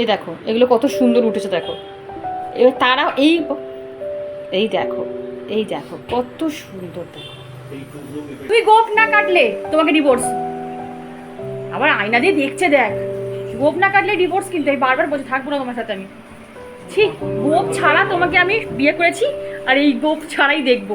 এই দেখো, এগুলো কত সুন্দর উঠেছে, দেখো। এবার তারা এই এই দেখো এই দেখো, কত সুন্দর দেখো। তুই গোপ না কাটলে তোমাকে ডিভোর্স আবার আয়না দিয়ে দেখছে, দেখ। গোপ না কাটলে ডিভোর্স কিন্তু আমি বারবার বলছি, থাকব না তোমার সাথে আমি। ঠিক গোপ ছাড়া তোমাকে আমি বিয়ে করেছি, আর এই গোপ ছাড়াই দেখব।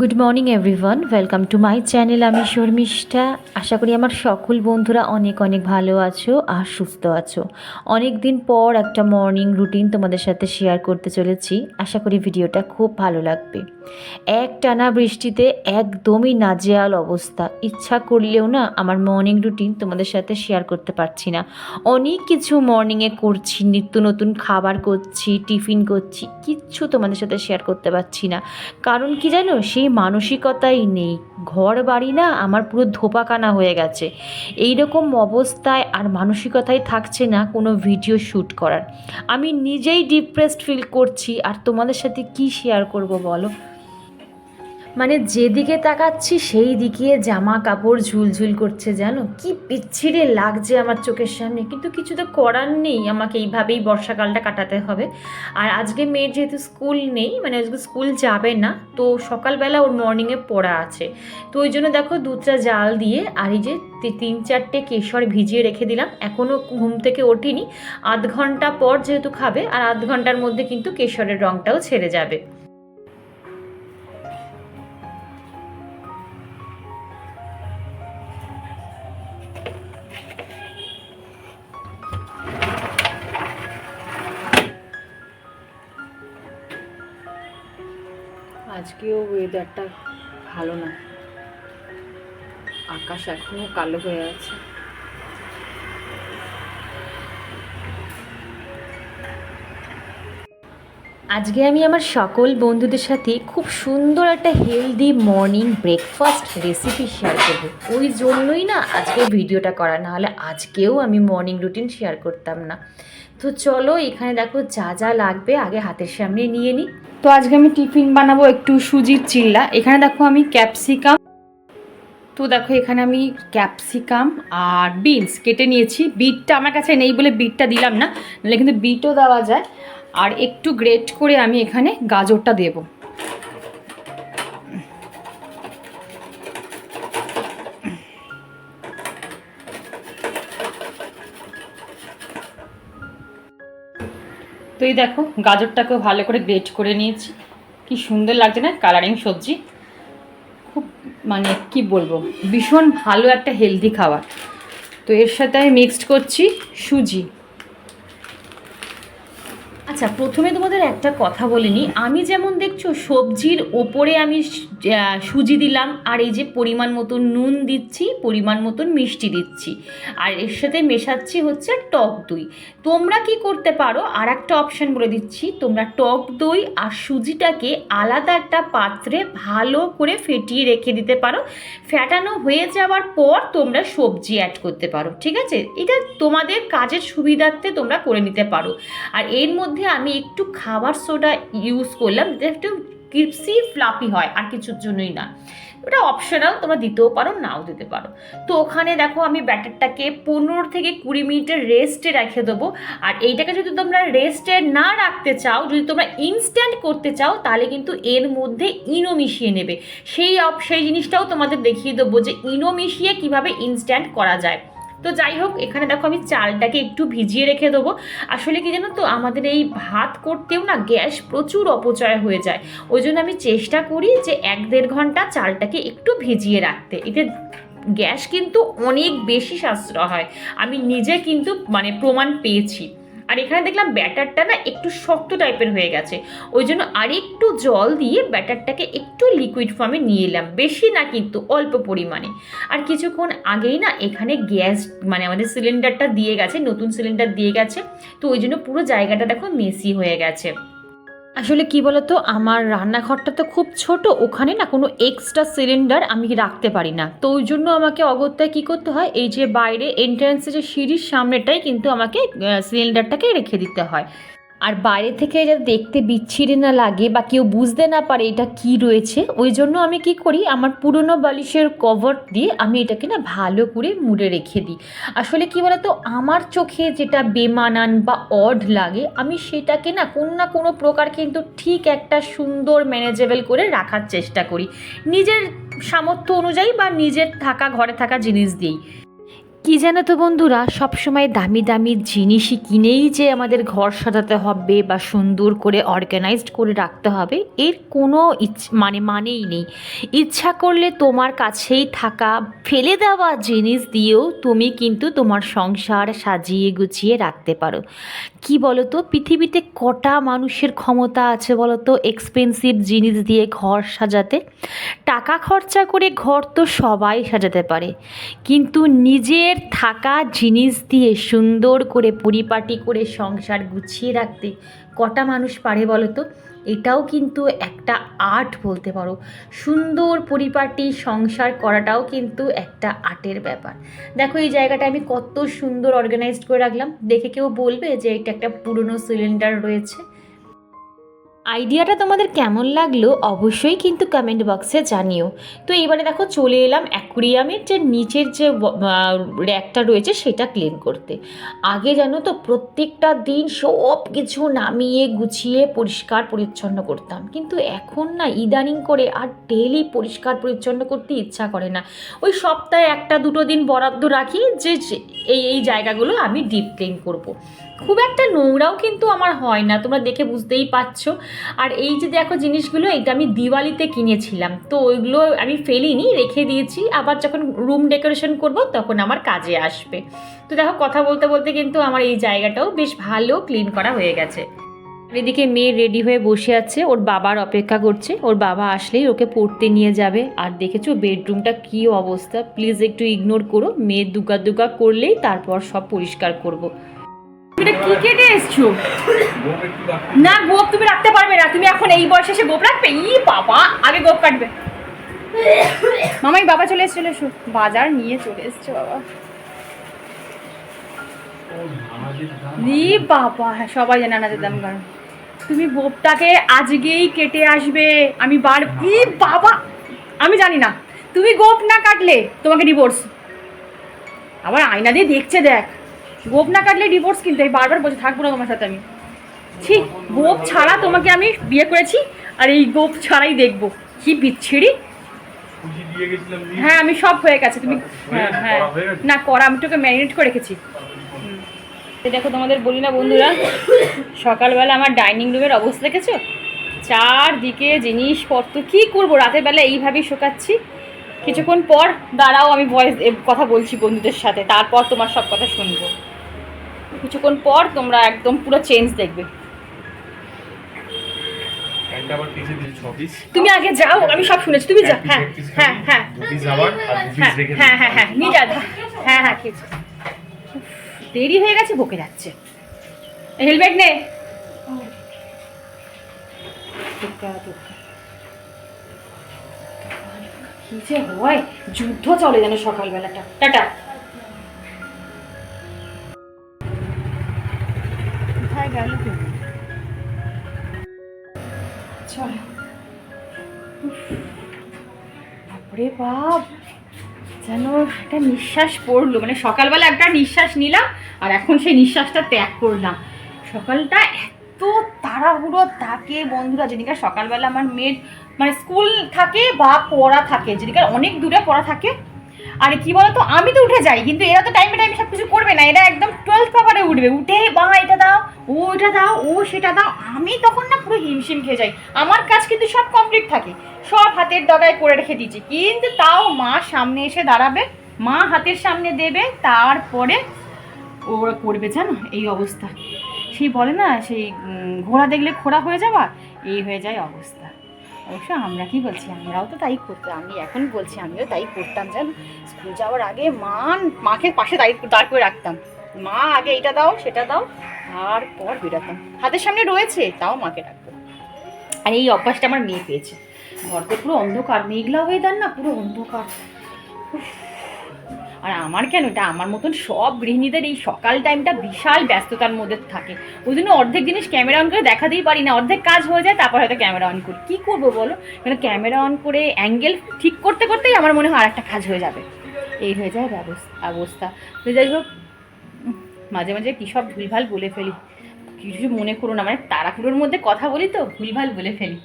Good morning everyone welcome to my channel আমি শর্মিষ্ঠা। আশা করি আমার সকল বন্ধুরা অনেক অনেক ভালো আছো আর সুস্থ আছো। অনেক দিন পর একটা মর্নিং রুটিন তোমাদের সাথে শেয়ার করতে চলেছি। আশা করি ভিডিওটা খুব ভালো লাগবে। এক টানা বৃষ্টিতে একদমই নাজেয়াল অবস্থা। ইচ্ছা করলেও না আমার মর্নিং রুটিন তোমাদের সাথে শেয়ার করতে পারছি না। অনেক কিছু মর্নিংয়ে করছি, নিত্য নতুন খাবার করছি, টিফিন করছি, কিচ্ছু তোমাদের সাথে শেয়ার করতে পারছি না। কারণ কি জানো? সেই মানসিকতাই নেই। ঘর বাড়ি না আমার পুরো ধোপাকানা হয়ে গেছে। এই রকম অবস্থায় আর মানসিকতাই থাকছে না কোনো ভিডিও শ্যুট করার। আমি নিজেই ডিপ্রেসড ফিল করছি। আর তোমাদের সাথে কি শেয়ার করব বলো? মানে যেদিকে তাকাচ্ছি, সেই দিকে জামা কাপড় ঝুলঝুল করছে, জানো? কি পিচ্ছিরে লাগছে আমার চোখের সামনে। কিন্তু কিছু তো করার নেই, আমাকে এইভাবেই বর্ষাকালটা কাটাতে হবে। আর আজকে মেয়ের যেহেতু স্কুল নেই মানে আজকে স্কুল যাবে না, তো সকালবেলা ওর মর্নিংয়ে পড়া আছে। তো ওই জন্য দেখো দুটা জাল দিয়ে আর এই যে তিন চারটে কেশর ভিজিয়ে রেখে দিলাম। এখনও ঘুম থেকে ওঠেনি। আধ ঘণ্টা পর যেহেতু খাবে, আর আধ ঘণ্টার মধ্যে কিন্তু কেশরের রঙটাও ছেড়ে যাবে। আজকেও ওয়েদারটা ভালো না। আকাশ এখনও কালো হয়ে আছে। আজকে আমি আমার সকল বন্ধুদের সাথে খুব সুন্দর একটা healthy morning breakfast recipe share করব। ওই জন্যই না আজকে ভিডিওটা করা না হলে আজকেও আমি মর্নিং রুটিন শেয়ার করতাম না। তো চলো এখানে দেখো যা যা লাগবে আগে হাতের সামনে নিয়ে নিই তো আজকে আমি টিফিন বানাবো একটু সুজির চিল্লা। এখানে দেখো আমি ক্যাপসিকাম তো দেখো এখানে আমি ক্যাপসিকাম আর বিনস কেটে নিয়েছি। বিটটা আমার কাছে নেই বলে বিটটা দিলাম না, নাহলে কিন্তু বিটও দেওয়া যায়। আর একটু গ্রেট করে আমি এখানে গাজরটা দেব। তো এই দেখো, গাজরটাকেও ভালো করে গ্রেট করে নিয়েছি। কি সুন্দর লাগছে না কালারিং সবজি? খুব মানে কি বলব, ভীষণ ভালো একটা হেলদি খাবার। তো এর সাথে আমি মিক্সড করছি সুজি। আচ্ছা প্রথমে তোমাদের একটা কথা বলে নিই। আমি যেমন দেখছ, সবজির ওপরে আমি সুজি দিলাম, আর এই যে পরিমাণ মতন নুন দিচ্ছি, পরিমাণ মতন মিষ্টি দিচ্ছি। আর এর সাথে মেশাচ্ছি হচ্ছে টক দই। তোমরা কি করতে পারো? আর একটা অপশান বলে দিচ্ছি, তোমরা টক দই আর সুজিটাকে আলাদা একটা পাত্রে ভালো করে ফেটিয়ে রেখে দিতে পারো। ফ্যাটানো হয়ে যাওয়ার পর তোমরা সবজি অ্যাড করতে পারো, ঠিক আছে? এটা তোমাদের কাজের সুবিধার্থে তোমরা করে নিতে পারো। আর এর মধ্যে আমি একটু খাবার সোডা ইউজ করলাম। যাতে একটু ক্রিপসি ফ্লাপি হয় আর কিছুর জন্যই না। ওটা অপশনাল তোমরা দিতেও পারো, নাও দিতে পারো। তো ওখানে দেখো আমি ব্যাটারটাকে পনেরো থেকে কুড়ি মিনিটের রেস্টে রেখে দেবো। আর এইটাকে যদি তোমরা রেস্টে না রাখতে চাও, যদি তোমরা ইনস্ট্যান্ট করতে চাও, তাহলে কিন্তু এর মধ্যে ইনো মিশিয়ে নেবে। সেই অপ- সেই জিনিসটাও তোমাদের দেখিয়ে দেবো যে ইনো মিশিয়ে কীভাবে ইনস্ট্যান্ট করা যায়। তো যাই হোক, এখানে দেখো আমি চালটাকে একটু ভিজিয়ে রেখে দেবো। আসলে কি জানো তো, আমাদের এই ভাত করতেও না গ্যাস প্রচুর অপচয় হয়ে যায়। ওই জন্য আমি চেষ্টা করি যে এক দেড় ঘণ্টা চালটাকে একটু ভিজিয়ে রাখতে। এতে গ্যাস কিন্তু অনেক বেশি সাশ্রয় হয়। আমি নিজে কিন্তু মানে প্রমাণ পেয়েছি। আর এখানে দেখলাম ব্যাটারটা না একটু শক্ত টাইপের হয়ে গেছে। ওই জন্য আর একটু জল দিয়ে ব্যাটারটাকে একটু লিকুইড ফর্মে নিয়ে এলাম। বেশি না কিন্তু, অল্প পরিমাণে। আর কিছুক্ষণ আগেই না এখানে গ্যাস মানে আমাদের সিলিন্ডারটা দিয়ে গেছে, নতুন সিলিন্ডার দিয়ে গেছে। তো ওই জন্য পুরো জায়গাটা দেখো মেসি হয়ে গেছে। আসলে কি বলতো, আমার রান্নাঘরটা তো খুব ছোট, ওখানে না কোনো এক্সট্রা সিলিন্ডার আমি রাখতে পারি না। তো ওই জন্য আমাকে অগত্যায় কী করতে হয়, এই যে বাইরে এন্ট্রান্সে যে সিঁড়ির সামনেটাই কিন্তু আমাকে সিলিন্ডারটাকে রেখে দিতে হয়। আর বাইরে থেকে যাতে দেখতে বিচ্ছিরি না লাগে বা কেউ বুঝতে না পারে এটা কি রয়েছে, ওই জন্য আমি কি করি, আমার পুরনো বালিশের কভার দিয়ে আমি এটাকে না ভালো করে মুড়ে রেখে দিই। আসলে কি বলতো, আমার চোখে যেটা বেমানান বা অড লাগে, আমি সেটাকে না কোনো না কোনো প্রকার কিন্তু ঠিক একটা সুন্দর ম্যানেজেবল করে রাখার চেষ্টা করি। নিজের সামর্থ্য অনুযায়ী বা নিজের থাকা, ঘরে থাকা জিনিস দিয়েই। কি জানো তো বন্ধুরা? সবসময় দামি দামি জিনিসই কিনেই যে আমাদের ঘর সাজাতে হবে বা সুন্দর করে অর্গানাইজড করে রাখতে হবে, এর কোনো মানে মানেই নেই। ইচ্ছা করলে তোমার কাছেই থাকা, ফেলে দেওয়া জিনিস দিয়েও তুমি কিন্তু তোমার সংসার সাজিয়ে গুছিয়ে রাখতে পারো। কি বলো তো পৃথিবীতে কটা মানুষের ক্ষমতা আছে বলো তো এক্সপেন্সিভ জিনিস দিয়ে ঘর সাজাতে। টাকা খরচা করে ঘর তো সবাই সাজাতে পারে। কিন্তু নিজের থাকা জিনিস দিয়ে সুন্দর করে পরিপাটি করে সংসার গুছিয়ে রাখতে কটা মানুষ পারে বলো তো এটাও কিন্তু একটা আর্ট বলতে পারো। সুন্দর পরিপাটি সংসার করাটাও কিন্তু একটা আর্টের ব্যাপার। দেখো এই জায়গাটা আমি কত সুন্দর অর্গানাইজড করে রাখলাম। দেখে কেউ বলবে যে এটা একটা পুরনো সিলিন্ডার রয়েছে। আইডিয়াটা তোমাদের কেমন লাগল অবশ্যই কিন্তু কমেন্ট বক্সে জানিও। তো এবারে দেখো চলে এলাম অ্যাকুরিয়ামের যে নিচের যে র্যাকটা রয়েছে সেটা ক্লিন করতে। আগে জানো তো প্রত্যেকটা দিন সব কিছু নামিয়ে, গুছিয়ে, পরিষ্কার, পরিচ্ছন্ন করতাম। কিন্তু এখন না ইদানিং করে আর ডেলি পরিষ্কার, পরিচ্ছন্ন করতে ইচ্ছা করে না। ওই সপ্তাহে একটা দুটো দিন বরাদ্দ রাখি যে যে, এই এই জায়গাগুলো আমি ডিপ ক্লিন করব। খুব একটা নোংরাও কিন্তু আমার হয় না, তোমরা দেখে বুঝতেই পারছ। আর এই যে দেখো জিনিসগুলো এটা আমি দিওয়ালিতে কিনেছিলাম। তো ওইগুলো আমি ফেলিনি, রেখে দিয়েছি, আবার যখন রুম ডেকোরেশন করব তখন আমার কাজে আসবে। তো দেখো কথা বলতে বলতে কিন্তু আমার এই জায়গাটাও বেশ ভালো ক্লিন করা হয়ে গেছে। এদিকে মেয়ে রেডি হয়ে বসে আছে, ওর বাবার অপেক্ষা করছে। ওর বাবা আসলেই ওকে পড়তে নিয়ে যাবে। আর দেখেছ বেডরুমটা কী অবস্থা? প্লিজ একটু ইগনোর করো। মেয়ে দুগা দুগা করলেই তারপর সব পরিষ্কার করব। এটা কি কেটে এসছো? না, গোপ তুমি রাখতে পারবে না। তুমি এখন এই বয়সে এসে গোপ রাখবে? ই বাবা, আগে গোপ কাটবে। মামাই, বাবা চলে এসে এসো। বাজার নিয়ে চলে এসছে, বাবা। ই বাবা হ্যাঁ সবাই জানে আনাজের দাম কারণ তুমি গোপটাকে আজকেই কেটে আসবে। আমি বার ই বাবা, আমি জানি না। তুমি গোপ না কাটলে তোমাকে ডিভোর্স আবার আয়না দিয়ে দেখছে, দেখ। গোপ না কাটলে ডিভোর্স কিন্তু আমি বারবার বলছি থাকব না তোমার সাথে আমি। ছি গোপ ছাড়া তোমাকে আমি বিয়ে করেছি আর এই গোপ ছাড়াই দেখব। কি বিচ্ছিরি। হ্যাঁ আমি সব হয়ে গেছে তুমি হ্যাঁ হ্যাঁ? না করা আমি তোকে ম্যারিনেট করে রেখেছি। দেখো তোমাদের বলি না বন্ধুরা। সকালবেলা আমার ডাইনিং রুমের অবস্থা দেখেছ? চারদিকে জিনিসপত্র কি করব? রাতের বেলা এইভাবেই শোকাচ্ছি। কিছুক্ষণ পর দাঁড়াও আমি ভয়েস কথা বলছি বন্ধুদের সাথে। তারপর তোমার সব কথা শুনব। কিছুক্ষণ পর তোমরা একদম পুরো চেঞ্জ দেখবে। তুমি আগে যাও আমি সব শুনেছি তুমি যা হ্যাঁ হ্যাঁ হ্যাঁ। হ্যাঁ হ্যাঁ হ্যাঁ হ্যাঁ নিয়ে যা হ্যাঁ হ্যাঁ খেয়েছি দেরি হয়ে গেছে বকে যাচ্ছে। হেলমেট নে। কি যে হয় যুদ্ধ চলে যেন সকালবেলাটা। টাটা। গেল বাপরে বাপ, যেন একটা নিঃশ্বাস পড়ল। মানে সকালবেলা একটা নিঃশ্বাস নিলাম, আর এখন সেই নিঃশ্বাসটা ত্যাগ করলাম। সকালটা এত তাড়াহুড়ো থাকে বন্ধুরা যেদিকে সকালবেলা আমার মেয়ের মানে স্কুল থাকে বা পড়া থাকে যেদিকে অনেক দূরে পড়া থাকে আর কি বলতো, আমি তো উঠে যাই, কিন্তু এরা তো টাইমে টাইমে সব কিছু করবে না, এরা একদম টুয়েলভ পাওয়ারে উঠবে। উঠে বা এটা দাও, ও এটা দাও, ও সেটা দাও, আমি তখন না পুরো হিমশিম খেয়ে যাই। আমার কাজ কিন্তু সব কমপ্লিট থাকে। সব হাতের ডগায় করে রেখে দিয়েছি। কিন্তু তাও মা সামনে এসে দাঁড়াবে, মা হাতের সামনে দেবে, তারপরে ওরা করবে, জানো, এই অবস্থা। সেই বলে না, সেই ঘোড়া দেখলে খোড়া হয়ে যাওয়া এই হয়ে যায় অবস্থা। অবশ্য আমরা কি বলছি? আমরাও তো তাই করতাম। আমি এখন বলছি, আমিও তাই করতাম। জানো স্কুল যাওয়ার আগে মা মাকে পাশে দাঁড়িয়ে দাঁড় করে রাখতাম। মা, আগে এটা দাও, সেটা দাও, তারপর বেরোতাম। হাতের সামনে রয়েছে, তাও মাকে ডাকতো আর এই অভ্যাসটা আমার মেয়ে পেয়েছে। ঘর তো পুরো অন্ধকার, মেঘলা ওয়েদার না, পুরো অন্ধকার। আর আমার কেন এটা? আমার মতন সব গৃহিণীদের এই সকাল টাইমটা বিশাল ব্যস্ততার মধ্যে থাকে। ওই জন্য অর্ধেক জিনিস ক্যামেরা অন করে দেখাতেই পারি না। অর্ধেক কাজ হয়ে যায়, তারপর হয়তো ক্যামেরা অন করি। কী করব বলো? কেন ক্যামেরা অন করে অ্যাঙ্গেল ঠিক করতে করতেই আমার মনে হয় আর একটা কাজ হয়ে যাবে। এই হয়ে যায় ব্যবস্থা অবস্থা। তো যাই হোক মাঝে মাঝে কী সব ভুলভাল বলে ফেলি। কিছু মনে করো না মানে তাড়াহুড়োর মধ্যে কথা বলি তো, ভুলভাল বলে ফেলি।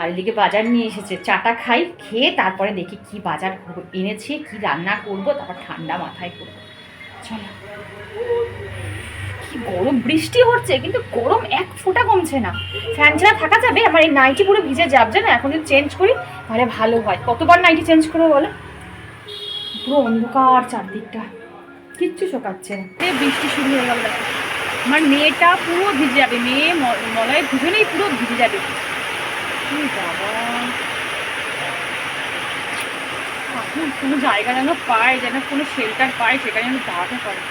আর এদিকে বাজার নিয়ে এসেছে। চাটা খাই, খেয়ে তারপরে দেখি কি বাজার এনেছে, কি রান্না করব, তারপর ঠান্ডা মাথায় করব চলো। কি গরম, বৃষ্টি হচ্ছে, কিন্তু গরম এক ফোঁটা কমছে না। ফ্যান ছাড়া থাকা যাবে আমার এই নাইটি পুরো ভিজে যাবে না এখন যদি চেঞ্জ করি, তাহলে ভালো হয়। কতবার নাইটি চেঞ্জ করব বলো? পুরো অন্ধকার চারদিকটা। কিচ্ছু শোকাচ্ছে না। বৃষ্টি শুরু হয়ে গেল। আমার মেয়েটা পুরো ভিজে যাবে, মেয়ে মলয় দুজনেই পুরো ভিজে যাবে। কোনো জায়গা যেন পায়, যেন কোনো শেল্টার পায়, সেখানে আমি দাঁড়াতে পারি।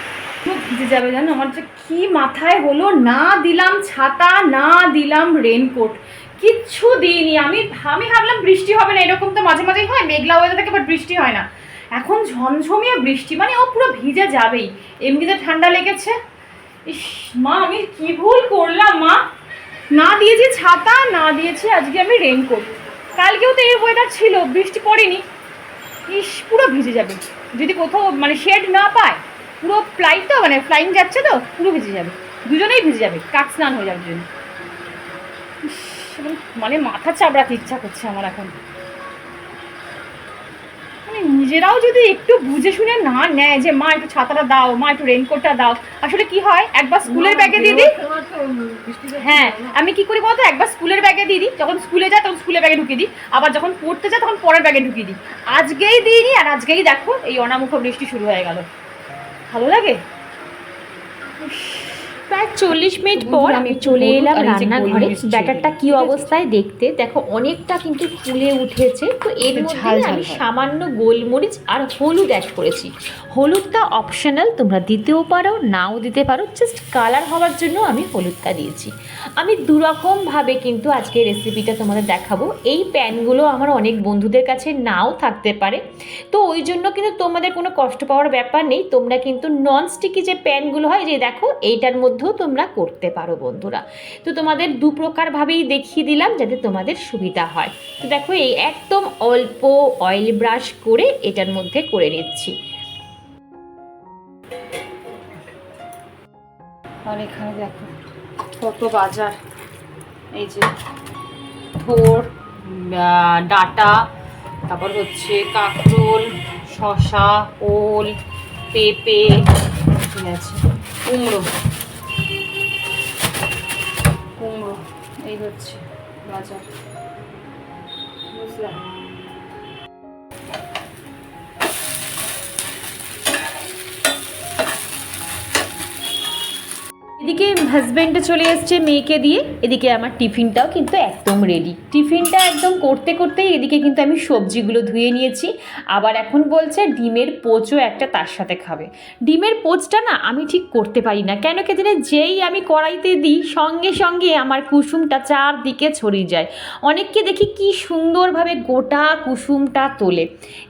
পুরো ভিজে যাবে জানো? আমার যে কি মাথায় হলো? না দিলাম ছাতা, না দিলাম রেনকোট কিচ্ছু দিইনি। আমি আমি ভাবলাম বৃষ্টি হবে না, এরকম তো মাঝে মাঝেই হয়, মেঘলা ওয়েদার থেকে বাট বৃষ্টি হয় না। এখন ঝমঝমিয়ে বৃষ্টি মানে ও পুরো ভিজে যাবেই। এমনিতে ঠান্ডা লেগেছে। ইস, মা, আমি কি ভুল করলাম, মা? না দিয়েছি ছাতা, না দিয়েছি আজকে আমি রেনকোট কালকেও তো এই ওয়েদার ছিল, বৃষ্টি পড়েনি। ইস, পুরো ভিজে যাবে। যদি কোথাও মানে শেড না পায়, পুরো ফ্লাইট তো মানে ফ্লাইং যাচ্ছে তো, পুরো ভিজে যাবে। দুজনেই ভিজে যাবে, কাক স্নান হয়ে যাবে দুজনে। মানে মাথা চাবড়াতে ইচ্ছা করছে আমার এখন। নিজেরাও যদি একটু বুঝে শুনে না নেয় যে মা একটু ছাতাটা দাও মা একটু রেনকোটটা দাও। আসলে কি হয়? একবার স্কুলের ব্যাগে দিয়ে দিই হ্যাঁ আমি কি করি বলতো? একবার স্কুলের ব্যাগে দিয়ে দিই যখন স্কুলে যায় তখন স্কুলের ব্যাগে ঢুকিয়ে দিই আবার যখন পড়তে যায় তখন পরের ব্যাগে ঢুকিয়ে দিই। আজকেই দিইনি আর আজকেই দেখো এই অনামুখ বৃষ্টি শুরু হয়ে গেল। ভালো লাগে? প্রায় চল্লিশ মিনিট পর আমি চলে এলাম রান্নাঘরে। ব্যাটারটা। কি অবস্থায় দেখতে? দেখো অনেকটা কিন্তু ফুলে উঠেছে। তো এর মধ্যে আমি সামান্য গোলমরিচ আর হলুদ অ্যাড করেছি। হলুদটা অপশনাল তোমরা দিতেও পারো নাও দিতে পারো। জাস্ট কালার হওয়ার জন্য আমি হলুদটা দিয়েছি। আমি দুরকমভাবে কিন্তু আজকে রেসিপিটা তোমাদের দেখাবো। এই প্যানগুলো আমার অনেক বন্ধুদের কাছে নাও থাকতে পারে। তো ওই জন্য কিন্তু তোমাদের কোনো কষ্ট পাওয়ার ব্যাপার নেই। তোমরা কিন্তু নন স্টিকি যে প্যানগুলো হয় যে দেখো এইটার মধ্যেও তোমরা করতে পারো বন্ধুরা। তো তোমাদের দু প্রকারভাবেই দেখিয়ে দিলাম যাতে তোমাদের সুবিধা হয়। তো দেখো, এই একদম অল্প অয়েল ব্রাশ করে এটার মধ্যে করে নিচ্ছি। আর এখানে দেখো, কত বাজার। এই যে থোর ডাটা, তারপর হচ্ছে কাঁকরোল শশা ওল, পেঁপে, ঠিক আছে, কুমড়ো এই হচ্ছে বাজার। বুঝলাম। হাজব্যান্ডে চলে এসছে, মেয়েকে দিয়ে। এদিকে আমার টিফিনটাও কিন্তু একদম রেডি টিফিনটা একদম করতে করতেই এদিকে কিন্তু আমি সবজিগুলো ধুয়ে নিয়েছি। আবার এখন বলছে ডিমের পোচও একটা তার সাথে খাবে। ডিমের পোচটা না আমি ঠিক করতে পারি না। কেন কে জানে যেই আমি কড়াইতে দিই, সঙ্গে সঙ্গে আমার কুসুমটা চারদিকে ছড়িয়ে যায়। অনেককে দেখি কি সুন্দরভাবে গোটা কুসুমটা তোলে।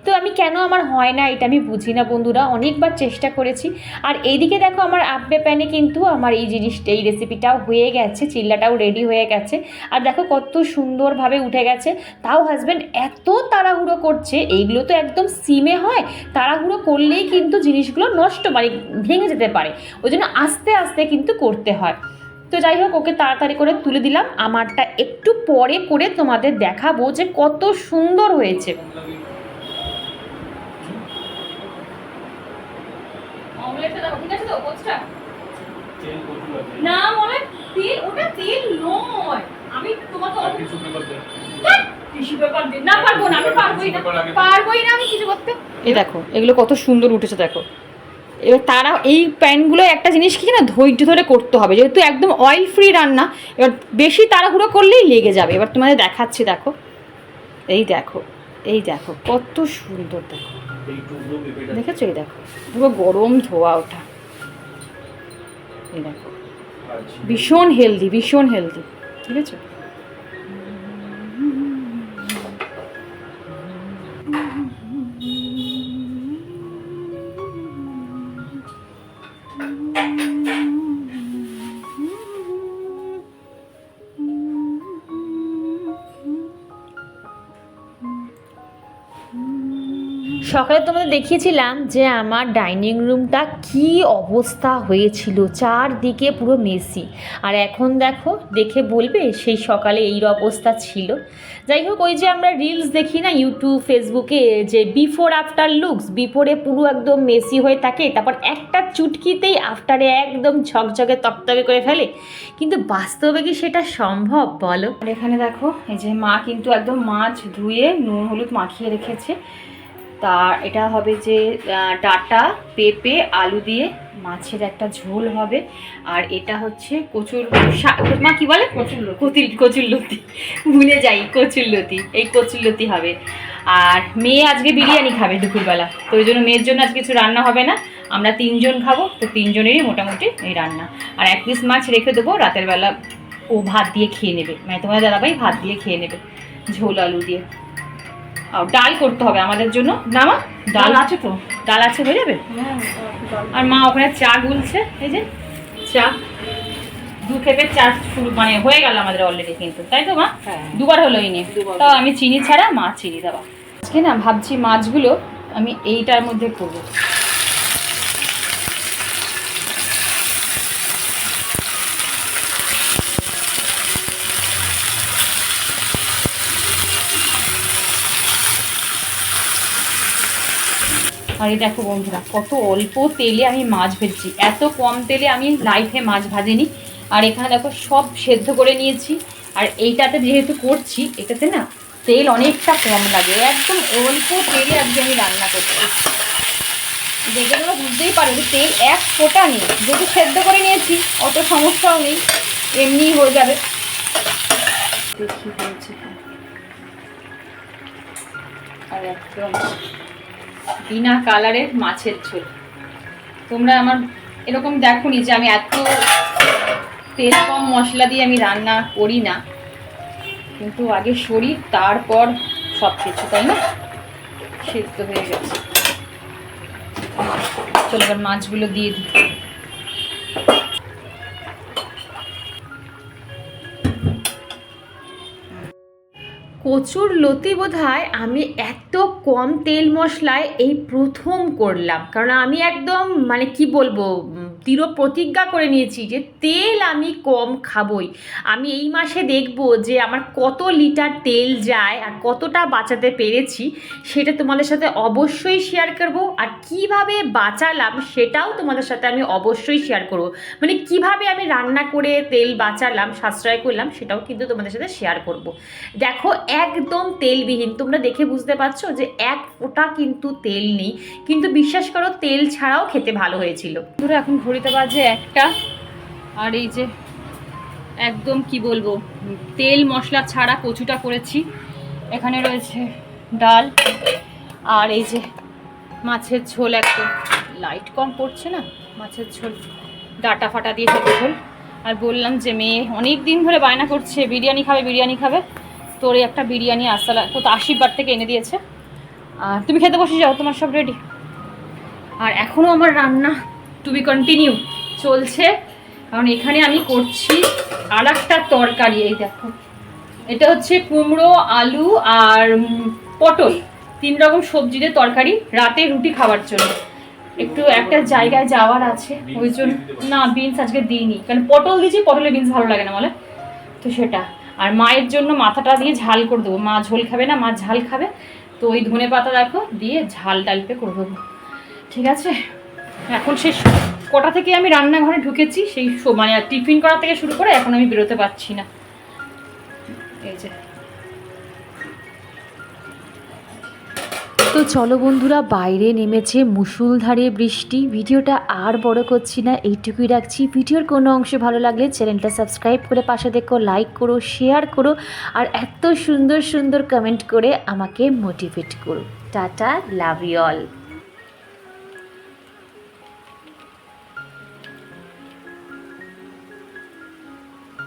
তো আমি কেন আমার হয় না এটা আমি বুঝি না বন্ধুরা, অনেকবার চেষ্টা করেছি। আর এইদিকে দেখো আমার আব্বে প্যানে কিন্তু আমার এই জিনিসটা এই রেসিপিটাও হয়ে গেছে, চিল্লাটাও রেডি হয়ে গেছে। আর দেখো কত সুন্দরভাবে উঠে গেছে। তাও হাজব্যান্ড এত তাড়াহুড়ো করছে, এইগুলো তো একদম সিমে হয়। তাড়াহুড়ো করলেই কিন্তু জিনিসগুলো নষ্ট মানে ভেঙে যেতে পারে। ওই জন্য আস্তে আস্তে কিন্তু করতে হয়। তো যাই হোক, ওকে তাড়াতাড়ি করে তুলে দিলাম। আমারটা একটু পরে করে তোমাদের দেখাবো যে কত সুন্দর হয়েছে। ঠিক আছে তো পোচটা তেল প্রচুর আছে না মনে তেল ওটা তেল নয়। আমি তোমাকে পেপার টিস্যু পেপার দিন। না পারব না আমি পারবোই না। টিস্যু পেপার আগে দিন। পারবোই না আমি কিছু করতে। এই দেখো এগুলো কত সুন্দর উঠেছে দেখো। এবার তারা এই প্যানগুলো একটা জিনিস কি না ধৈর্য ধরে করতে হবে। যেহেতু একদম অয়েল ফ্রি রান্না এবার বেশি তাড়াহুড়ো করলেই লেগে যাবে। এবার তোমাদের দেখাচ্ছি দেখো। এই দেখো এই দেখো কত সুন্দর দেখো। দেখেছ? এই দেখো পুরো গরম ধোয়া ওঠা এই দেখো। ভীষণ হেলদি ভীষণ হেলদি ঠিক আছে? সকালে তোমাদের দেখিয়েছিলাম যে আমার ডাইনিং রুমটা কি অবস্থা হয়েছিল, চারদিকে পুরো মেসি। আর এখন দেখো, দেখে বলবে সেই সকালে এই অবস্থা ছিল। যাই হোক, ওই যে আমরা রিলস দেখি না ইউটিউব ফেসবুকে যে বিফোর আফটার লুকস বিফোরে পুরো একদম মেসি হয়ে থাকে, তারপর একটা চুটকিতেই আফটারে একদম ঝকঝকে, তকতকে করে ফেলে। কিন্তু বাস্তবে কি সেটা সম্ভব বলো? এখানে দেখো, এই যে মা কিন্তু একদম মাছ ধুয়ে নুন, হলুদ মাখিয়ে রেখেছে। তা এটা হবে যে ডাঁটা পেঁপে আলু দিয়ে মাছের একটা ঝোল হবে। আর এটা হচ্ছে কচুর মা কি বলে? কচুর কচুর লতি। ভুলে যাই কচুর লতি। এই কচুর লতি হবে। আর মেয়ে আজকে বিরিয়ানি খাবে দুপুরবেলা। তো ওই জন্য মেয়ের জন্য আজকে কিছু রান্না হবে না। আমরা তিনজন খাব তো তিনজনেরই মোটামুটি এই রান্না। আর এক পিস মাছ রেখে দেবো রাতের বেলা ও ভাত দিয়ে খেয়ে নেবে। মানে তোমার দাদাভাই ভাত দিয়ে খেয়ে নেবে ঝোল আলু দিয়ে। আর ডাল করতে হবে আমাদের জন্য। না মা? ডাল আছে তো। ডাল আছে হয়ে যাবে? আর মা ওখানে চা গুলছে এই যে চা। দু থেকে চা শুরু মানে হয়ে গেল আমাদের অলরেডি কিন্তু তাই তো মা? দুবার হলো এই নিয়ে। তাও আমি চিনি ছাড়া মা চিনি দেওয়া। আজকে না ভাবছি মাছগুলো আমি এইটার মধ্যে করব। আর এই দেখো বন্ধুরা, কত অল্প তেলে আমি মাছ ভেজছি। এত কম তেলে আমি লাইফে মাছ ভাজিনি। আর এখানে দেখো সব সেদ্ধ করে নিয়েছি। আর এইটাতে যেহেতু করছি, এটাতে না তেল অনেকটা কম লাগে। একদম অল্প তেলে আজকে আমি রান্না করছি। দেখে তোমরা বুঝতেই পারো যে তেল এক ফোঁটা নেই। যেহেতু সেদ্ধ করে নিয়েছি, অত সমস্যাও নেই। এমনিই হয়ে যাবে। দেখি হয়েছে আর একদম বিনা কালারের মাছের ঝোল। তোমরা আমার এরকম দেখোনি যে আমি এত তেল কম মশলা দিয়ে আমি রান্না করি না। কিন্তু আগে শরীর, তারপর সব কিছু তাই না? সেদ্ধ হয়ে গেছে। চলো এবার মাছগুলো দিয়ে দিই। কচুর লতি বোধহয় আমি এত কম তেল মশলায় এই প্রথম করলাম। কারণ আমি একদম মানে কি বলব দৃঢ় প্রতিজ্ঞা করে নিয়েছি যে তেল আমি কম খাবই। আমি এই মাসে দেখব যে আমার কত লিটার তেল যায় আর কতটা বাঁচাতে পেরেছি, সেটা তোমাদের সাথে অবশ্যই শেয়ার করব। আর কীভাবে বাঁচালাম সেটাও তোমাদের সাথে আমি অবশ্যই শেয়ার করব। মানে কীভাবে আমি রান্না করে তেল বাঁচালাম, সাশ্রয় করলাম, সেটাও কিন্তু তোমাদের সাথে শেয়ার করব। দেখো, একদম তেলবিহীন। তোমরা দেখে বুঝতে পারছ যে এক ফোঁটা কিন্তু তেল নেই। কিন্তু বিশ্বাস করো, তেল ছাড়াও খেতে ভালো হয়েছিল। ধরো এখন ঘড়িতে বাজে একটা। আর এই যে একদম কি বলব, তেল মশলা ছাড়া কচুটা করেছি। এখানে রয়েছে ডাল আর এই যে মাছের ঝোল একদম লাইট কম পড়ছে না? মাছের ঝোল, ডাটা ফাটা দিয়ে সব ঝোল। আর বললাম যে মেয়ে অনেক দিন ধরে বায়না করছে, বিরিয়ানি খাবে বিরিয়ানি খাবে। তোর একটা বিরিয়ানি আসালা, তো আশীর্বাদ থেকে এনে দিয়েছে। আর তুমি খেতে বসে যাও, তোমার সব রেডি আর এখনও আমার রান্না টু বি কন্টিনিউ চলছে। কারণ এখানে আমি করছি আর একটা তরকারি, এই দেখো। এটা হচ্ছে কুমড়ো, আলু আর পটল। তিন রকম সবজি দিয়ে তরকারি, রাতে রুটি খাওয়ার জন্য। একটু একটা জায়গায় যাওয়ার আছে, ওই জন্য না, বিনস আজকে দিইনি। কারণ পটল দিয়েছি, পটলে বিনস ভালো লাগে না বলে। তো সেটা। আর মায়ের জন্য মাথাটা দিয়ে ঝাল করে দেবো। মা ঝোল খাবে না, মা ঝাল খাবে। তো ওই ধনে পাতা দেখো, দিয়ে ঝাল টাইপে করে দেবো। ঠিক আছে? এখন শেষ। কটা থেকে আমি রান্নাঘরে ঢুকেছি, সেই সো- মানে টিফিন করা থেকে শুরু করে এখন আমি বেরোতে পারছি না। এই যে। তো চলো বন্ধুরা, বাইরে নেমেছে মুষলধারে বৃষ্টি। ভিডিওটা আর বড় করছি না, এইটুকুই রাখছি। ভিডিওর কোনো অংশ ভালো লাগলে চ্যানেলটা সাবস্ক্রাইব করে পাশে দেখো, লাইক করো, শেয়ার করো, আর এত সুন্দর সুন্দর কমেন্ট করে আমাকে মোটিভেট করো। Tata, love you all.